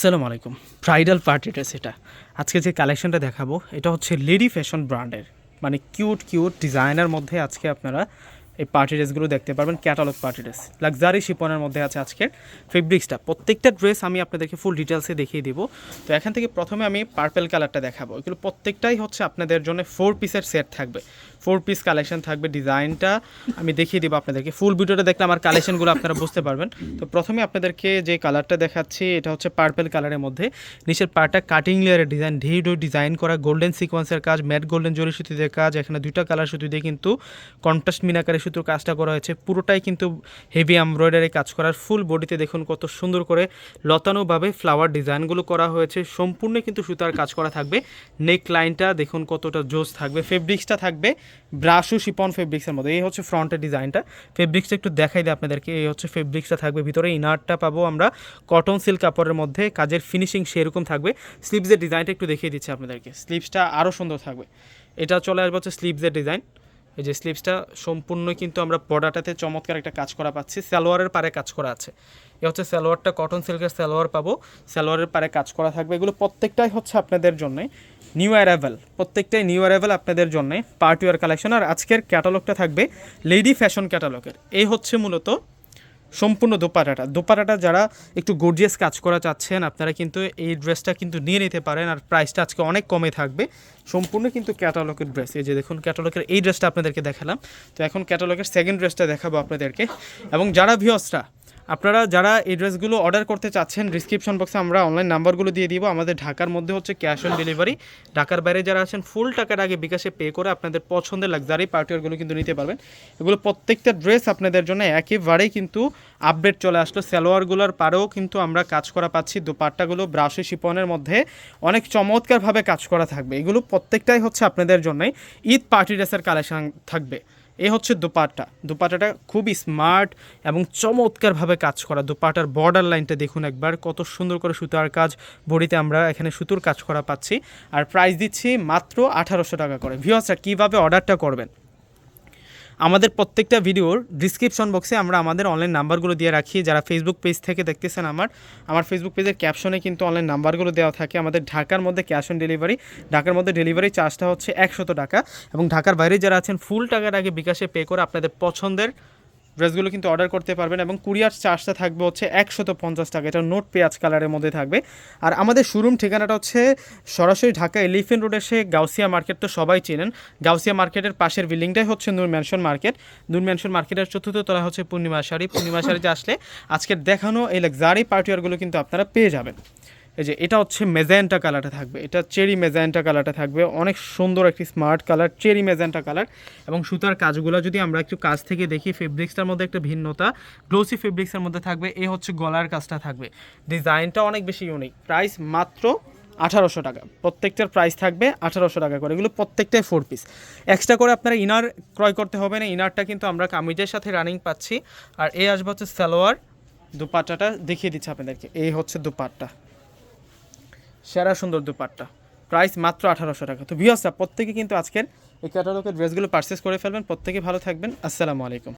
আসসালামু আলাইকুম। Bridal party dress এটা। আজকে যে কালেকশনটা দেখাবো, এটা হচ্ছে লেডি ফ্যাশন ব্র্যান্ডের মানে কিউট কিউট ডিজাইনের মধ্যে আজকে আপনারা এই পার্টি ড্রেসগুলো দেখতে পারবেন ক্যাটালগ পার্টি ড্রেস লাক্সারি শিপনের মধ্যে আছে আজকের ফেব্রিক্সটা প্রত্যেকটা ড্রেস আমি আপনাদেরকে ফুল ডিটেলসে দেখিয়ে দিব। তো এখান থেকে প্রথমে আমি পার্পেল কালারটা দেখাবো। এগুলো প্রত্যেকটাই হচ্ছে আপনাদের জন্য ফোর পিসের সেট থাকবে। ফোর পিস কালেকশন থাকবে ডিজাইনটা আমি দেখিয়ে দিব আপনাদেরকে। ফুল ভিডিওটা দেখলে আমার কালেকশনগুলো আপনারা বুঝতে পারবেন। তো প্রথমে আপনাদেরকে যে কালারটা দেখাচ্ছি, এটা হচ্ছে পার্পেল কালারের মধ্যে। নিচের পার্টটা কাটিং লেয়ারের ডিজাইন ঢেউ ডিজাইন করা। গোল্ডেন সিকোয়েন্সের কাজ ম্যাট গোল্ডেন জরি সুতি দিয়ে কাজ। এখানে দুইটা কালার সুতি দিয়ে কিন্তু কন্ট্রাস্ট মিনাকারে সুতোর কাজটা করা হয়েছে। পুরোটাই কিন্তু হেভি এমব্রয়ডারি কাজ করার ফুল বডিতে দেখুন কত সুন্দর করে লতানোভাবে ফ্লাওয়ার ডিজাইনগুলো করা হয়েছে। সম্পূর্ণ কিন্তু সুতার কাজ করা থাকবে। নেক লাইনটা দেখুন কতটা জোস থাকবে। ফেব্রিক্সটা থাকবে ব্রাশু শিপন ফেব্রিক্সের মধ্যে। এই হচ্ছে ফ্রন্টের ডিজাইনটা ফেব্রিক্সটা একটু দেখাই দিই আপনাদেরকে। এই হচ্ছে ফেব্রিক্সটা থাকবে। ভিতরে ইনারটা পাবো আমরা। কটন সিল্ক কাপড়ের মধ্যে কাজের ফিনিশিং সেরকম থাকবে। স্লিভসের ডিজাইনটা একটু দেখিয়ে দিচ্ছি আপনাদেরকে। স্লিভসটা আরও সুন্দর থাকবে। এটা চলে আসবে হচ্ছে স্লিভসের ডিজাইন এই যে স্লিপসটা সম্পূর্ণ কিন্তু আমরা বর্ডারটাতে চমৎকার একটা কাজ করা পাচ্ছি। সালোয়ারের পারে কাজ করা আছে। এ হচ্ছে সালোয়ারটা কটন সিল্কের সালোয়ার পাবো। সালোয়ারের পারে কাজ করা থাকবে। এগুলো প্রত্যেকটাই হচ্ছে আপনাদের জন্যে নিউ অ্যারাইভেল প্রত্যেকটাই নিউ অ্যারাইভেল আপনাদের জন্যে পার্টিওয়ার কালেকশন আর আজকের ক্যাটালগটা থাকবে লেডি ফ্যাশন ক্যাটালগের এই হচ্ছে মূলত সম্পূর্ণ দোপাটাটা দোপাটাটা যারা একটু গর্জিয়াস কাজ করা চাচ্ছেন, আপনারা কিন্তু এই ড্রেসটা কিন্তু নিয়ে নিতে পারেন আর প্রাইসটা আজকে অনেক কমে থাকবে। সম্পূর্ণ কিন্তু ক্যাটালগের ড্রেস এই যে দেখুন ক্যাটালগের এই ড্রেসটা আপনাদেরকে দেখালাম। তো এখন ক্যাটালগের সেকেন্ড ড্রেসটা দেখাবো আপনাদেরকে। এবং যারা ভিওসরা আপনারা যারা এই ড্রেসগুলো অর্ডার করতে চাচ্ছেন ডিসক্রিপশন বক্সে আমরা অনলাইন নাম্বারগুলো দিয়ে দিব। আমাদের ঢাকার মধ্যে হচ্ছে ক্যাশ অন ডেলিভারি ঢাকার বাইরে যারা আছেন ফুল টাকার আগে বিকাশে পে করে আপনাদের পছন্দের লাক্সারি পার্টিওয়ারগুলো কিন্তু নিতে পারবেন। এগুলো প্রত্যেকটা ড্রেস আপনাদের জন্য একেবারেই কিন্তু আপডেট চলে আসলো। সালোয়ারগুলোর পারেও কিন্তু আমরা কাজ করা পাচ্ছি। দোপাট্টাগুলো ব্রাশে শিপনের মধ্যে অনেক চমৎকারভাবে কাজ করা থাকবে। এগুলো প্রত্যেকটাই হচ্ছে আপনাদের জন্যই। ঈদ পার্টি ড্রেসের কালেকশন থাকবে। এ হচ্ছে দোপাট্টা। দোপাট্টাটা খুবই স্মার্ট এবং চমৎকারভাবে কাজ করা। দোপাটার বর্ডার লাইনটা দেখুন একবার, কত সুন্দর করে সুতার কাজ বড়িতে আমরা এখানে সুতোর কাজ করা পাচ্ছি। আর প্রাইস দিচ্ছি মাত্র আঠারোশো টাকা করে। ভিওসরা কীভাবে অর্ডারটা করবেন? আমাদের প্রত্যেকটা ভিডিওর ডিসক্রিপশন বক্সে আমরা আমাদের অনলাইন নাম্বারগুলো দিয়ে রাখি। যারা ফেসবুক পেজ থেকে দেখতেছেন আমার আমার ফেসবুক পেজের ক্যাপশনে কিন্তু অনলাইন নাম্বারগুলো দেওয়া থাকে। আমাদের ঢাকার মধ্যে ক্যাশ অন ডেলিভারি ঢাকার মধ্যে ডেলিভারি চার্জটা হচ্ছে একশত টাকা। এবং ঢাকার বাইরে যারা আছেন ফুল টাকার আগে বিকাশে পে করে আপনাদের পছন্দের ড্রেসগুলো কিন্তু অর্ডার করতে পারবেন এবং কুরিয়ার চার্জটা থাকবে হচ্ছে একশত পঞ্চাশ টাকা। এটা নোট পেঁয়াজ কালারের মধ্যে থাকবে। আর আমাদের শোরুম ঠিকানাটা হচ্ছে সরাসরি ঢাকা এলিফেন্ট রোডে সে গাউসিয়া মার্কেট তো সবাই চেনেন। গাউসিয়া মার্কেটের পাশের বিল্ডিংটাই হচ্ছে Noor mansion market. Noor mansion মার্কেটের চতুর্থ তলা হচ্ছে পূর্ণিমা শাড়ি। পূর্ণিমা শাড়িতে আসলে আজকের দেখানো এই লাক্সারি পার্টিওয়ারগুলো কিন্তু আপনারা পেয়ে যাবেন। এই যে এটা হচ্ছে মেজেন্টা কালারটা থাকবে। এটা চেরি মেজেন্টা কালারটা থাকবে। অনেক সুন্দর একটি smart colour, cherry magenta colour এবং সুতার কাজগুলো যদি আমরা একটু কাজ থেকে দেখি, ফেব্রিক্সটার মধ্যে একটা ভিন্নতা, গ্লোসি ফেব্রিক্সের মধ্যে থাকবে, এ হচ্ছে গলার কাজটা থাকবে। ডিজাইনটা অনেক বেশি ইউনিক প্রাইস মাত্র আঠারোশো টাকা। প্রত্যেকটার প্রাইস থাকবে আঠারোশো টাকা করে। এগুলো প্রত্যেকটাই ফোর পিস এক্সট্রা করে আপনারা ইনার ক্রয় করতে হবে না। ইনারটা কিন্তু আমরা কামিজের সাথে রানিং পাচ্ছি। আর এ আসবে হচ্ছে সালোয়ার। দুপাট্টাটা দেখিয়ে দিচ্ছি আপনাদেরকে। এই হচ্ছে দুপাট্টা। সেরা সুন্দর দুপাট্টা। প্রাইস মাত্র আঠারোশো টাকা। তো ভিওসা প্রত্যেকে কিন্তু আজকের এই ক্যাটালগের ড্রেসগুলো পারচেস করে ফেলবেন। প্রত্যেকে ভালো থাকবেন। আসসালামু আলাইকুম।